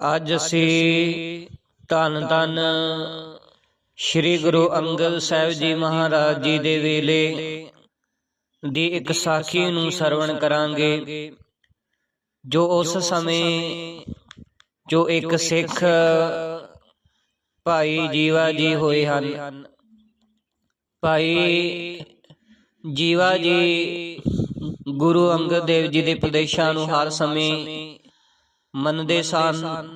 ਅੱਜ ਅਸੀਂ ਧੰਨ ਧੰਨ ਸ੍ਰੀ ਗੁਰੂ ਅੰਗਦ ਸਾਹਿਬ ਜੀ ਮਹਾਰਾਜ ਜੀ ਦੇ ਵੇਲੇ ਦੀ ਇੱਕ ਸਾਖੀ ਨੂੰ ਸਰਵਣ ਕਰਾਂਗੇ ਜੋ ਉਸ ਸਮੇਂ ਜੋ ਇੱਕ ਸਿੱਖ ਭਾਈ ਜੀਵਾ ਜੀ ਹੋਏ ਹਨ। ਭਾਈ ਜੀਵਾ ਜੀ ਗੁਰੂ ਅੰਗਦ ਦੇਵ ਜੀ ਦੇ ਪ੍ਰਦੇਸ਼ਾਂ ਨੂੰ ਹਰ ਸਮੇਂ ਮੰਨਦੇ ਸਨ।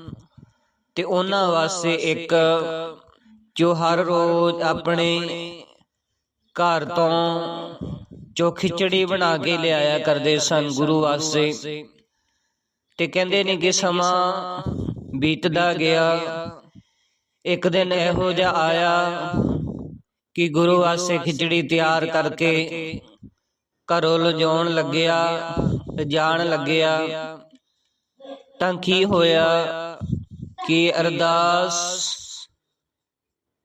ਤੇ ਉਹਨਾਂ ਵਾਸਤੇ ਇੱਕ ਜੋ ਹਰ ਰੋਜ਼ ਆਪਣੇ ਘਰ ਤੋਂ ਜੋ ਖਿਚੜੀ ਬਣਾ ਕੇ ਲਿਆਇਆ ਕਰਦੇ ਸਨ ਗੁਰੂ ਵਾਸਤੇ। ਤੇ ਕਹਿੰਦੇ ਨੇ ਕਿ ਸਮਾਂ ਬੀਤਦਾ ਗਿਆ। ਇੱਕ ਦਿਨ ਇਹੋ ਜਿਹਾ ਆਇਆ ਕਿ ਗੁਰੂ ਵਾਸਤੇ ਖਿਚੜੀ ਤਿਆਰ ਕਰਕੇ ਘਰੋਂ ਲਿਜਾਉਣ ਲੱਗਿਆ ਜਾਣ ਲੱਗਿਆ। ਤਾਂ ਕੀ ਹੋਇਆ ਕਿ ਅਰਦਾਸ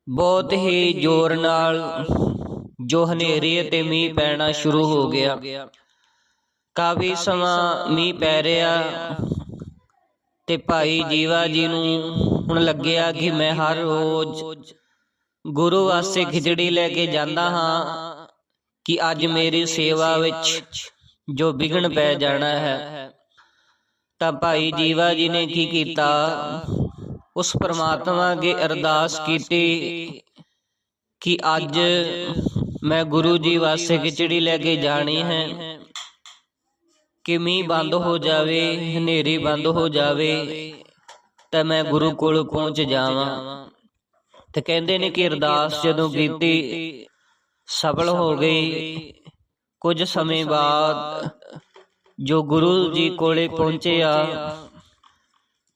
ਬਹੁਤ ਹੀ ਜ਼ੋਰ ਨਾਲ ਜੋ ਹਨੇਰੀ ਅਤੇ ਮੀਂਹ ਪੈਣਾ ਸ਼ੁਰੂ ਹੋ ਗਿਆ। ਕਾਫੀ ਸਮਾਂ ਮੀਂਹ ਪੈ ਰਿਹਾ ਤੇ ਭਾਈ ਜੀਵਾ ਜੀ ਨੂੰ ਹੁਣ ਲੱਗਿਆ ਕਿ ਮੈਂ ਹਰ ਰੋਜ਼ ਗੁਰੂ ਵਾਸਤੇ ਖਿਚੜੀ ਲੈ ਕੇ ਜਾਂਦਾ ਹਾਂ ਕਿ ਅੱਜ ਮੇਰੀ ਸੇਵਾ ਵਿੱਚ ਜੋ ਵਿਗਣ ਪੈ ਜਾਣਾ ਹੈ। ਤਾਂ ਭਾਈ ਜੀਵਾ ਜੀ ਨੇ ਕੀ ਕੀਤਾ? ਉਸ ਪਰਮਾਤਮਾ ਅਗੇ ਅਰਦਾਸ ਕੀਤੀ ਕਿ ਅੱਜ ਮੈਂ ਗੁਰੂ ਜੀ ਵਾਸਤੇ ਖਿਚੜੀ ਲੈ ਕੇ ਜਾਣੀ ਹੈ ਕਿ ਮੀਂਹ ਬੰਦ ਹੋ ਜਾਵੇ, ਹਨੇਰੀ ਬੰਦ ਹੋ ਜਾਵੇ, ਤਾਂ ਮੈਂ ਗੁਰੂ ਕੋਲ ਪਹੁੰਚ ਜਾਵਾਂ। ਤੇ ਕਹਿੰਦੇ ਨੇ ਕਿ ਅਰਦਾਸ ਜਦੋਂ ਕੀਤੀ, ਸਫਲ ਹੋ ਗਈ। ਕੁਝ ਸਮੇਂ ਬਾਅਦ ਜੋ ਗੁਰੂ ਜੀ ਕੋਲੇ ਪਹੁੰਚਿਆ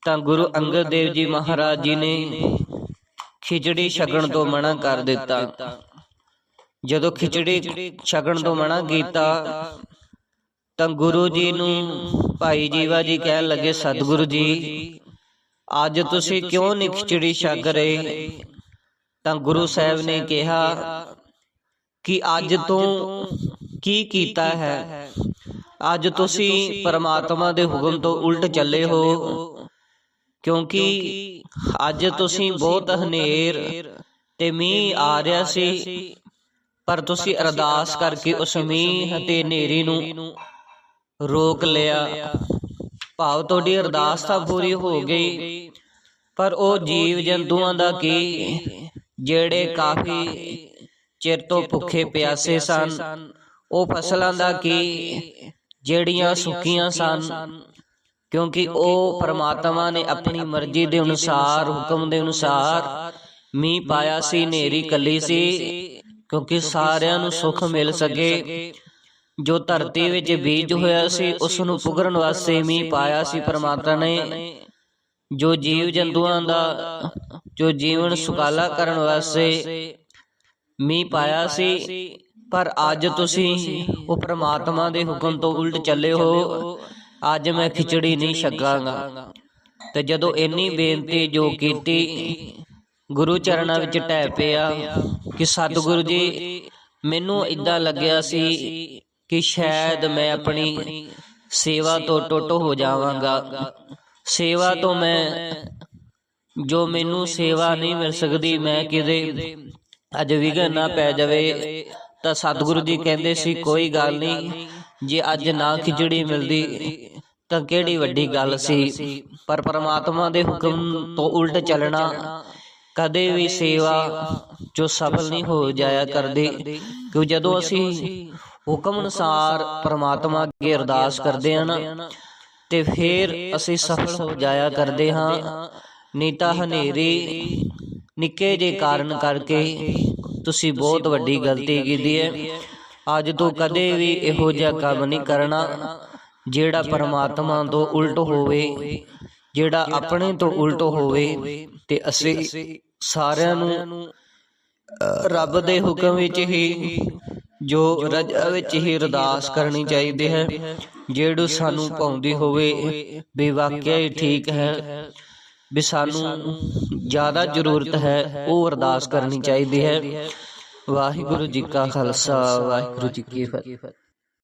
ਤਾਂ ਗੁਰੂ ਅੰਗਦ ਦੇਵ ਜੀ ਮਹਾਰਾਜ ਜੀ ਨੇ ਖਿਚੜੀ ਛਕਣ ਤੋਂ ਮਨਾ ਕਰ ਦਿੱਤਾ। ਜਦੋਂ ਖਿਚੜੀ ਛਕਣ ਤੋਂ ਮਨਾ ਕੀਤਾ ਤਾਂ ਗੁਰੂ ਜੀ ਨੂੰ ਭਾਈ ਜੀਵਾ ਜੀ ਕਹਿਣ ਲੱਗੇ ਸਤਿਗੁਰੂ ਜੀ ਅੱਜ ਤੁਸੀਂ ਕਿਉਂ ਨਹੀਂ ਖਿਚੜੀ ਛਕ ਰਹੇ? ਤਾਂ ਗੁਰੂ ਸਾਹਿਬ ਨੇ ਕਿਹਾ ਕਿ ਅੱਜ ਤੋਂ ਕੀ ਕੀਤਾ ਹੈ? ਅੱਜ ਤੁਸੀਂ ਪਰਮਾਤਮਾ ਦੇ ਹੁਕਮ ਤੋਂ ਉਲਟ ਚੱਲੇ ਹੋ। ਕਿਉਂਕਿ ਅੱਜ ਤੁਸੀਂ ਬਹੁਤ ਹਨੇਰ ਤੇ ਮੀਂਹ ਆ ਰਿਹਾ ਸੀ। ਪਰ ਤੁਸੀਂ ਅਰਦਾਸ ਕਰਕੇ ਉਸ ਮੀਂਹ ਅਤੇ ਹਨੇਰੀ ਨੂੰ ਰੋਕ ਲਿਆ। ਭਾਵ ਤੁਹਾਡੀ ਅਰਦਾਸ ਤਾਂ ਪੂਰੀ ਹੋ ਗਈ। ਪਰ ਉਹ ਜੀਵ ਜੰਤੂਆਂ ਦਾ ਕੀ? ਜਿਹੜੇ ਕਾਫੀ ਚਿਰ ਤੋਂ ਭੁੱਖੇ ਪਿਆਸੇ ਸਨ। ਉਹ ਫਸਲਾਂ ਦਾ ਕੀ? ਜਿਹੜੀਆਂ ਸੁੱਕੀਆਂ ਸਨ। ਕਿਉਂਕਿ ਉਹ ਪਰਮਾਤਮਾ ਨੇ ਆਪਣੀ ਮਰਜ਼ੀ ਦੇ ਅਨੁਸਾਰ, ਹੁਕਮ ਦੇ ਅਨੁਸਾਰ ਮੀਂਹ ਪਾਇਆ ਸੀ ਨੇਰੀ ਕੱਲੀ ਸੀ, ਕਿਉਂਕਿ ਸਾਰਿਆਂ ਨੂੰ ਸੁੱਖ ਮਿਲ ਸਕੇ। ਜੋ ਧਰਤੀ ਵਿੱਚ ਬੀਜ ਹੋਇਆ ਸੀ, ਉਸ ਨੂੰ ਪੁਗਰਨ ਵਾਸਤੇ ਮੀਂਹ ਪਾਇਆ ਸੀ ਪਰਮਾਤਮਾ ਨੇ। ਜੋ ਜੀਵ ਜੰਤੂਆਂ ਦਾ, ਜੋ ਜੀਵਨ ਸੁਕਾਲਾ ਕਰਨ ਵਾਸਤੇ ਮੀਂਹ ਪਾਇਆ ਸੀ ਪਰ ਅੱਜ ਤੁਸੀਂ ਉਹ ਪ੍ਰਮਾਤਮਾ ਦੇ ਹੁਕਮ ਤੋਂ ਉਲਟ ਚੱਲੇ ਹੋ। ਅੱਜ ਮੈਂ ਖਿਚੜੀ ਨਹੀਂ ਛਕਾਂਗਾ। ਤੇ ਜਦੋਂ ਇੰਨੀ ਬੇਨਤੀ ਜੋ ਕੀਤੀ ਗੁਰੂ ਚਰਨਾਂ ਵਿੱਚ ਟਹਿ ਪਿਆ ਕਿ ਸਤਿਗੁਰੂ ਜੀ ਮੈਨੂੰ ਇਦਾਂ ਲੱਗਿਆ ਸੀ ਕਿ ਸ਼ਾਇਦ ਮੈਂ ਆਪਣੀ ਸੇਵਾ ਤੋਂ ਟੁੱਟ ਹੋ ਜਾਵਾਂਗਾ। ਸੇਵਾ ਤੋਂ ਮੈਂ ਜੋ ਮੈਨੂੰ ਸੇਵਾ ਨਹੀਂ ਮਿਲ ਸਕਦੀ ਮੈਂ ਕਿਤੇ ਅੱਜ ਵਿਗਨ ਨਾ ਪੈ ਜਾਵੇ। ਤਾਂ ਸਤਿਗੁਰੂ ਜੀ ਕਹਿੰਦੇ ਸੀ ਕੋਈ ਗੱਲ ਨਹੀਂ ਜੇ ਅੱਜ ਨਾ ਖਿਚੜੀ ਮਿਲਦੀ ਤਾਂ ਕਿਹੜੀ ਵੱਡੀ ਗੱਲ ਸੀ? ਪਰ ਪਰਮਾਤਮਾ ਦੇ ਹੁਕਮ ਤੋਂ ਉਲਟ ਚੱਲਣਾ ਕਦੇ ਵੀ ਸੇਵਾ ਜੋ ਸਫਲ ਨਹੀਂ ਹੋ ਜਾਇਆ ਕਰਦੀ। ਕਿਉਂ ਜਦੋਂ ਅਸੀਂ ਹੁਕਮ ਅਨੁਸਾਰ ਪਰਮਾਤਮਾ ਅੱਗੇ ਅਰਦਾਸ ਕਰਦੇ ਹਾਂ ਨਾ ਤੇ ਫਿਰ ਅਸੀਂ ਸਫਲ ਹੋ ਜਾਇਆ ਕਰਦੇ ਹਾਂ। ਨੀਤਾ ਹਨੇਰੀ ਨਿੱਕੇ ਜੇ ਕਾਰਨ ਕਰਕੇ ਤੁਸੀਂ ਬਹੁਤ ਵੱਡੀ ਗਲਤੀ ਕੀਤੀ ਹੈ। ਅੱਜ ਤੋਂ ਕਦੇ ਵੀ ਇਹੋ ਜਿਹਾ ਕੰਮ ਨਹੀਂ ਕਰਨਾ ਜਿਹੜਾ ਪਰਮਾਤਮਾ ਤੋਂ ਉਲਟ ਹੋਵੇ ਜਿਹੜਾ ਆਪਣੇ ਤੋਂ ਉਲਟ ਹੋਵੇ ਤੇ ਅਸੀਂ ਸਾਰਿਆਂ ਨੂੰ ਰੱਬ ਦੇ ਹੁਕਮ ਵਿੱਚ ਹੀ ਜੋ ਰਜਾ ਵਿੱਚ ਹੀ ਅਰਦਾਸ ਕਰਨੀ ਚਾਹੀਦੀ ਹੈ। ਜਿਹੜੀ ਸਾਨੂੰ ਪਾਉਂਦੀ ਹੋਵੇ ਵੀ ਵਾਕਿਆ ਹੀ ਠੀਕ ਹੈ। ਵੀ ਸਾਨੂੰ ਜ਼ਿਆਦਾ ਜ਼ਰੂਰਤ ਹੈ, ਉਹ ਅਰਦਾਸ ਕਰਨੀ ਚਾਹੀਦੀ ਹੈ। ਵਾਹਿਗੁਰੂ ਜੀ ਕਾ ਖਾਲਸਾ, ਵਾਹਿਗੁਰੂ ਜੀ ਕੀ ਫਤਿਹ।